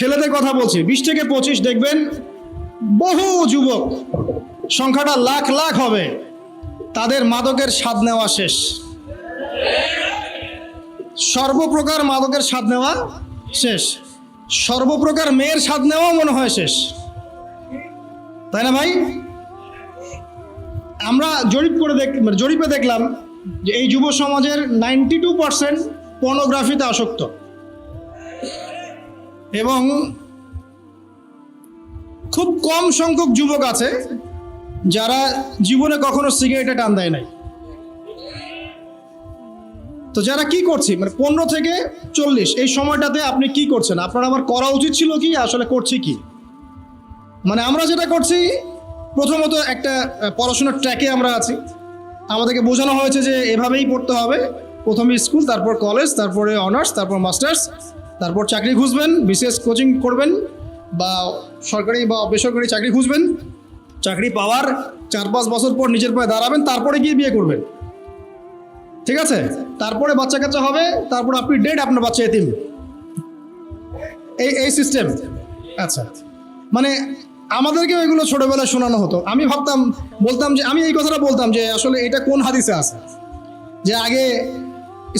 ছেলেদের কথা বলছি। বিশ থেকে পঁচিশ দেখবেন বহু যুবক, সংখ্যাটা লাখ লাখ হবে। তাদের মাদকের স্বাদ নেওয়া শেষ। সর্বপ্রকার মাদকের স্বাদ নেওয়া শেষ। সর্বপ্রকার মেয়ের স্বাদ নেওয়াও মনে হয় শেষ। তাই না ভাই? আমরা জরিপ করে দেখ, জরিপে দেখলাম যে এই যুব সমাজের নাইনটি টু পার্সেন্ট পর্নোগ্রাফিতে আসক্ত। এবং খুব কম সংখ্যক যুবক আছে যারা জীবনে কখনো সিগারেটে টান দেয় নাই। তো যারা কি করছি? মানে পনেরো থেকে চল্লিশ, এই সময়টাতে আপনি কি করছেন? আপনার আমার করা উচিত ছিল কি, আসলে করছি কি? মানে আমরা যেটা করছি, প্রথমত একটা পড়াশোনার ট্র্যাকে আমরা আছি। আমাদেরকে বোঝানো হয়েছে যে এভাবেই পড়তে হবে। প্রথমে স্কুল, তারপর কলেজ তারপরে অনার্স তারপর মাস্টার্স তারপর চাকরি খুঁজবেন, বিশেষ কোচিং করবেন বা সরকারি বা বেসরকারি চাকরি খুঁজবেন, চাকরি পাওয়ার চার পাঁচ বছর পর নিজের পায়ে দাঁড়াবেন, তারপরে গিয়ে বিয়ে করবেন। ঠিক আছে? তারপরে বাচ্চা কাচ্চা হবে, তারপর আপনি ডেট আপনার বাচ্চা এতিম। এই এই সিস্টেম আচ্ছা। মানে আমাদেরকেও এগুলো ছোটোবেলায় শোনানো হতো। আমি ভাবতাম, বলতাম যে, আমি এই কথাটা বলতাম যে, আসলে এটা কোন হাদিসে আছে? যে আগে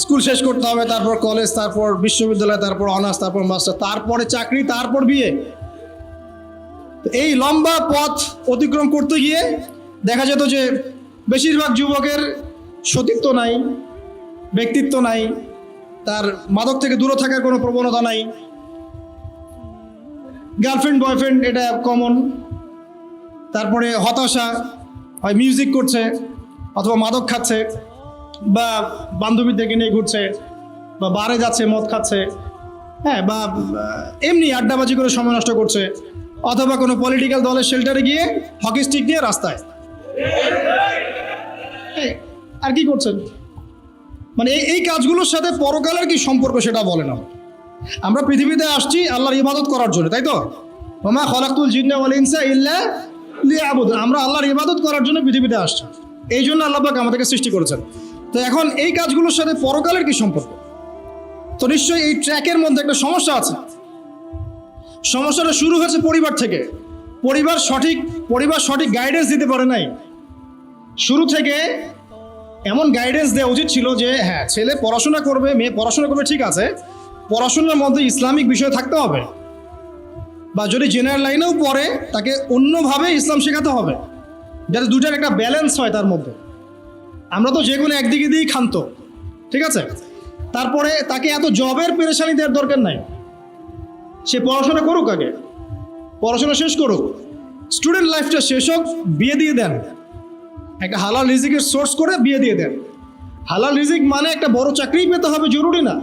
স্কুল শেষ করতে হবে, তারপর কলেজ তারপর বিশ্ববিদ্যালয়, তারপর অনার্স তারপর মাস্টার তারপরে চাকরি, তারপর বিয়ে। এই লম্বা পথ অতিক্রম করতে গিয়ে দেখা যেত যে বেশিরভাগ যুবকের সতীত্ব নাই, ব্যক্তিত্ব নাই, তার মাদক থেকে দূরে থাকার কোনো প্রবণতা নাই। গার্লফ্রেন্ড বয়ফ্রেন্ড এটা কমন তারপরে হতাশা, হয় মিউজিক করছে, অথবা মাদক খাচ্ছে। বা বান্ধবীদেরকে নিয়ে ঘুরছে, বা বারে যাচ্ছে, মদ খাচ্ছে হ্যাঁ বা এমনি আড্ডাবাজি করে সময় নষ্ট করছে, অথবা কোনো পলিটিক্যাল দলের শেল্টারে গিয়ে হকি স্টিক নিয়ে রাস্তায়। আর কি করছেন? মানে এই কাজগুলোর সাথে পরকালের কি সম্পর্ক সেটা বলে না। আমরা পৃথিবীতে আসছি আল্লাহর ইবাদত করার জন্য, তাই তো? ওমা খলাকুল জিন্না ইল্লা লিয়াবুদুন। আমরা আল্লাহর ইবাদত করার জন্য পৃথিবীতে আসছি। এই জন্য আল্লাহ আমাদেরকে সৃষ্টি করেছেন। তো এখন এই কাজগুলোর সাথে পরকালের কি সম্পর্ক? তো নিশ্চয়ই এই ট্র্যাকের মধ্যে একটা সমস্যা আছে। সমস্যাটা শুরু হয়েছে পরিবার থেকে। পরিবার সঠিক পরিবার সঠিক গাইডেন্স দিতে পারে নাই। শুরু থেকে এমন গাইডেন্স দেওয়া উচিত ছিল যে হ্যাঁ ছেলে পড়াশোনা করবে, মেয়ে পড়াশোনা করবে, ঠিক আছে। পড়াশোনার মধ্যে ইসলামিক বিষয় থাকতে হবে। বা যদি জেনারেল লাইনেও পড়ে, তাকে অন্যভাবে ইসলাম শেখাতে হবে। যাতে দুটার একটা ব্যালেন্স হয় তার মধ্যে। আমরা তো যে কোনো একদিকে দিয়েই ক্ষান্ত, ঠিক আছে? তারপরে তাকে এত জবের পেরেশানি দেওয়ার দরকার নাই। সে পড়াশোনা করুক আগে, পড়াশোনা শেষ করুক স্টুডেন্ট লাইফটা শেষ হোক, বিয়ে দিয়ে দেন। একটা হালাল রিজিকের সোর্স করে বিয়ে দিয়ে দেন। হালাল রিজিক মানে একটা বড় চাকরি পেতে হবে, জরুরি না।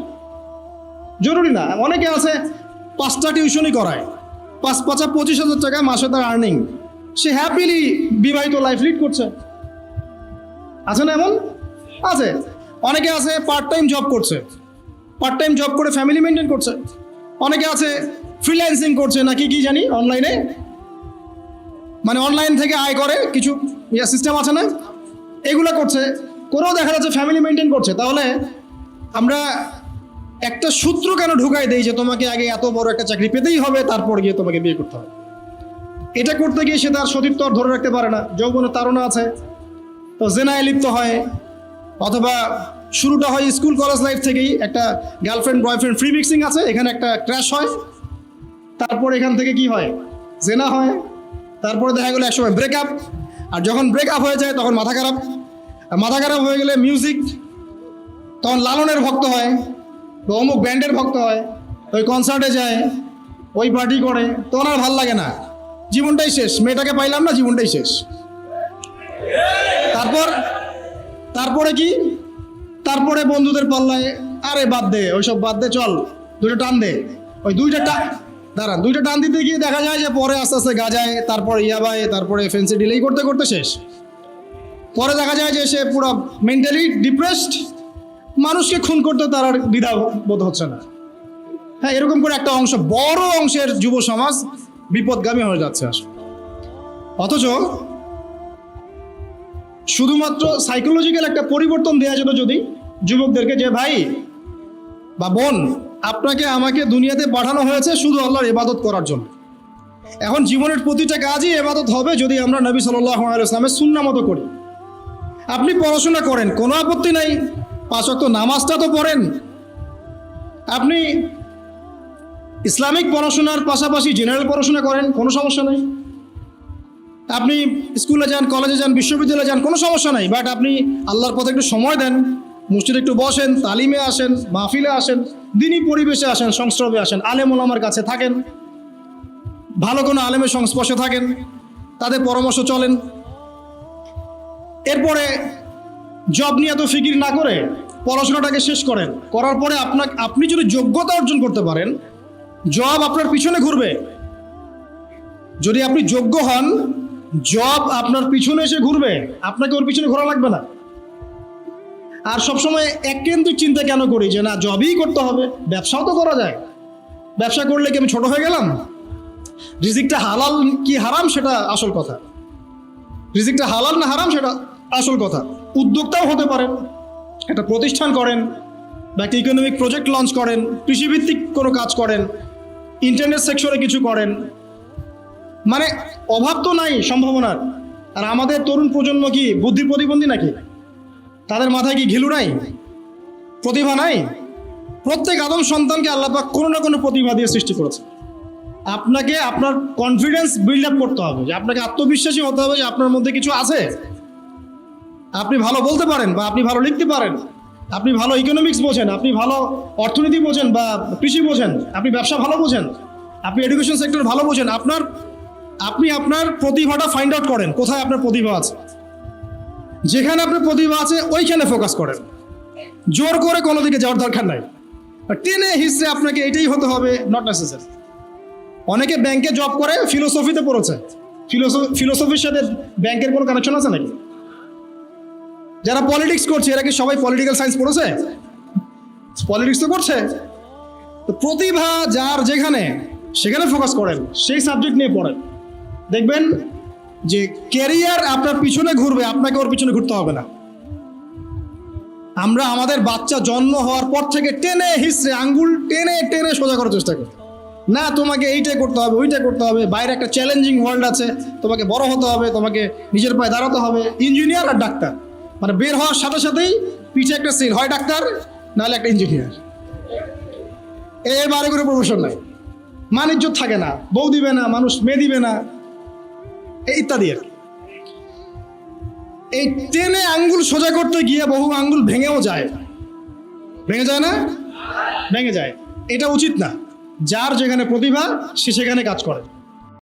জরুরি না। অনেকে আছে, পাঁচটা টিউশনই করায়, পাঁচ, পাঁচা পঁচিশ হাজার টাকা মাসে তার আর্নিং সে হ্যাপিলি বিবাহিত লাইফ লিড করছে। আছে না এমন? আছে। অনেকে আছে পার্ট টাইম জব করছে। পার্ট টাইম জব করে ফ্যামিলি মেনটেন করছে। অনেকে আছে ফ্রিল্যান্সিং করছে, নাকি কি জানি অনলাইনে মানে অনলাইন থেকে আয় করে, কিছু সিস্টেম আছে না? এগুলো করছে। করেও দেখা যাচ্ছে ফ্যামিলি মেনটেন করছে। তাহলে আমরা একটা সূত্র কেন ঢুকাই দেই যে তোমাকে আগে এত বড় একটা চাকরি পেতেই হবে, তারপর গিয়ে তোমাকে বিয়ে করতে হবে? এটা করতে গিয়ে সে তার সতীত্ব আর ধরে রাখতে পারে না। যৌবনে তারা আছে। তো জেনায় লিপ্ত হয়। অথবা শুরুটা হয় স্কুল, কলেজ লাইফ থেকেই। একটা গার্লফ্রেন্ড, বয়ফ্রেন্ড ফ্রি মিক্সিং আছে, এখানে একটা ক্র্যাশ হয়। তারপর এখান থেকে কি হয়? জেনা হয়। তারপরে দেখা গেলো একসময় ব্রেকআপ। আর যখন ব্রেকআপ হয়ে যায়, তখন মাথা খারাপ। আর মাথা খারাপ হয়ে গেলে মিউজিক, তখন লালনের ভক্ত হয়। বা অমুক ব্যান্ডের ভক্ত হয়। ওই কনসার্টে যায়, ওই পার্টি করে। তখন আর ভালো লাগে না। জীবনটাই শেষ। মেয়েটাকে পাইলাম না, জীবনটাই শেষ। তারপর, তারপরে কি? তারপরে বন্ধুদের পাল্লায়, আরে বাদ দে, ওইসব বাদ দে, চল, দুটো টান দে। ওই দুইটা টান দাঁড়ান, দুইটা টান দিতে গিয়ে দেখা যায় যে পরে আস্তে আস্তে গাজায়, তারপর ইয়াবায় তারপরে ফেন্সি ডিলেই করতে করতে শেষ। পরে দেখা যায় যে সে পুরো মেন্টালি ডিপ্রেসড মানুষকে খুন করতে তার আর দ্বিধা বোধ হচ্ছে না। হ্যাঁ এরকম করে একটা অংশ, বড় অংশের যুব সমাজ বিপদগামী হয়ে যাচ্ছে আসলে। অথচ শুধুমাত্র সাইকোলজিক্যাল একটা পরিবর্তন দেওয়া যেত যদি যুবকদেরকে যে, ভাই বা বোন, আপনাকে আমাকে দুনিয়াতে পাঠানো হয়েছে শুধু আল্লাহর ইবাদত করার জন্য। এখন জীবনের প্রতিটা কাজই এবাদত হবে যদি আমরা নবী সাল্লাহ ইসলামের সুন্না মতো করি। আপনি পড়াশোনা করেন, কোনো আপত্তি নাই। পাঁচ ওয়াক্ত নামাজটা তো পড়েন। আপনি ইসলামিক পড়াশোনার পাশাপাশি জেনারেল পড়াশোনা করেন, কোনো সমস্যা নেই। আপনি স্কুলে যান, কলেজে যান, বিশ্ববিদ্যালয়ে যান, কোনো সমস্যা নাই। বাট আপনি আল্লাহর পথে একটু সময় দেন, মসজিদে একটু বসেন, তালিমে আসেন, মাহফিলে আসেন, দিনই পরিবেশে আসেন, সংস্রবে আসেন, আলেম ওলামার কাছে থাকেন, ভালো কোনো আলেমের সংস্পর্শে থাকেন, তাদের পরামর্শ চলেন। এরপরে জব নিয়ে এত ফিকির না করে পড়াশোনাটাকে শেষ করেন। করার পরে আপনাকে, আপনি যদি যোগ্যতা অর্জন করতে পারেন জব আপনার পিছনে ঘুরবে। যদি আপনি যোগ্য হন জব আপনার পিছনে এসে ঘুরবে। আপনাকে ওর পিছনে ঘোরা লাগবে না। আর সবসময় এককেন্দ্রিক চিন্তা কেন করি যে না, জবই করতে হবে, ব্যবসাও তো করা যায়। ব্যবসা করলে কি আমি ছোট হয়ে গেলাম? রিজিকটা হালাল কি হারাম সেটা আসল কথা। রিজিকটা হালাল না হারাম সেটা আসল কথা। উদ্যোক্তাও হতে পারেন, একটা প্রতিষ্ঠান করেন, বা একটা ইকোনমিক প্রজেক্ট লঞ্চ করেন, কৃষিভিত্তিক কোনো কাজ করেন ইন্টারনেট সেক্টরে কিছু করেন মানে অভাব তো নাই সম্ভাবনার। আর আমাদের তরুণ প্রজন্ম কি বুদ্ধি প্রতিবন্ধী নাকি? তাদের মাথায় কি ঘিলু নাই? প্রতিভা নাই? প্রত্যেক আদম সন্তানকে আল্লাপাক কোনো না কোনো প্রতিভা দিয়ে সৃষ্টি করেছে। আপনাকে আপনার কনফিডেন্স বিল্ড আপ করতে হবে, যে আপনাকে আত্মবিশ্বাসী হতে হবে যে আপনার মধ্যে কিছু আছে। আপনি ভালো বলতে পারেন বা আপনি ভালো লিখতে পারেন। আপনি ভালো ইকোনমিক্স বোঝেন, আপনি ভালো অর্থনীতি বোঝেন বা কৃষি বোঝেন, আপনি ব্যবসা ভালো বোঝেন, আপনি এডুকেশন সেক্টর ভালো বোঝেন, আপনার আপনি আপনার প্রতিভাটা ফাইন্ড আউট করেন, কোথায় আপনার প্রতিভা আছে। যেখানে আপনার প্রতিভা আছে, ওইখানে ফোকাস করেন। জোর করে কোনো দিকে যাওয়ার দরকার নাই। টেনে হিসেবে আপনাকে এটাই হতে হবে নট নেসেসারি অনেকে ব্যাংকে জব করে ফিলোসফিতে পড়েছে। ফিলোসফি ফিলোসফির সাথে ব্যাংকের কোনো কানেকশন আছে নাকি? যারা পলিটিক্স করছে, এরা কি সবাই পলিটিক্যাল সায়েন্স পড়েছে? পলিটিক্স তো করছে। তো প্রতিভা যার যেখানে, সেখানে ফোকাস করেন, সেই সাবজেক্ট নিয়ে পড়েন। দেখবেন যে ক্যারিয়ার আপনার পিছনে ঘুরবে, আপনাকে ওর পিছনে ঘুরতে হবে না। আমরা আমাদের বাচ্চা জন্ম হওয়ার পর থেকে টেনে হিসড়ে আঙ্গুল টেনে টেনে সোজা করার চেষ্টা করি। না, তোমাকে এইটাই করতে হবে, ওইটাই করতে হবে, বাইরে একটা চ্যালেঞ্জিং ওয়ার্ল্ড আছে, তোমাকে বড় হতে হবে, তোমাকে নিজের পায়ে দাঁড়াতে হবে ইঞ্জিনিয়ার আর ডাক্তার। মানে বের হওয়ার সাথে সাথেই পিছে একটা সিন হয় ডাক্তার, নাহলে একটা ইঞ্জিনিয়ার এর বারে কোনো প্রফেশন নাই। মানিজ্য থাকে না, বউ দিবে না, মানুষ মেয়ে দিবে না ইত্যাদি আর এই টেনে আঙ্গুল সোজা করতে গিয়ে বহু আঙ্গুল ভেঙেও যায়। ভেঙে যায় না? ভেঙে যায়। এটা উচিত না। যার যেখানে প্রতিভা, সে সেখানে কাজ করে।